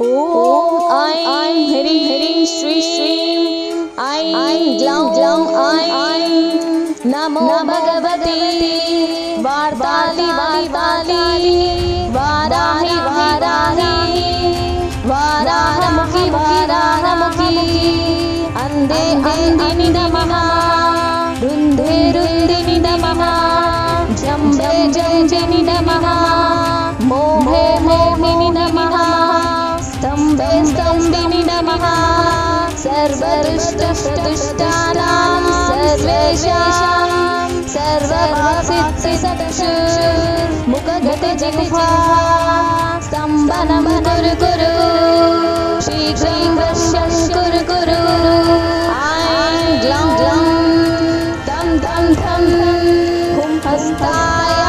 ॐ ऐं ह्रीं ह्रीं श्री श्रीं ऐं ग्लौं ग्लौं ऐं नमो भगवते वार्तालि वार्तालि वाराहि वाराहि वाराहमुखि वाराहमुखि अन्धे अन्धिनि नमः रुन्धे रुन्दिनि नमः जम्बे जम्बिनि नमः मोहे मोहिनि नमः सर्वरिष्टचतुष्टानां सर्वश सर्वदा साक्षिसदृश मुखघटज स्तम्बन मधुर कुरु श्री श्रीङ्गश्यश्व कुरु कुरु तं धं हस्ताय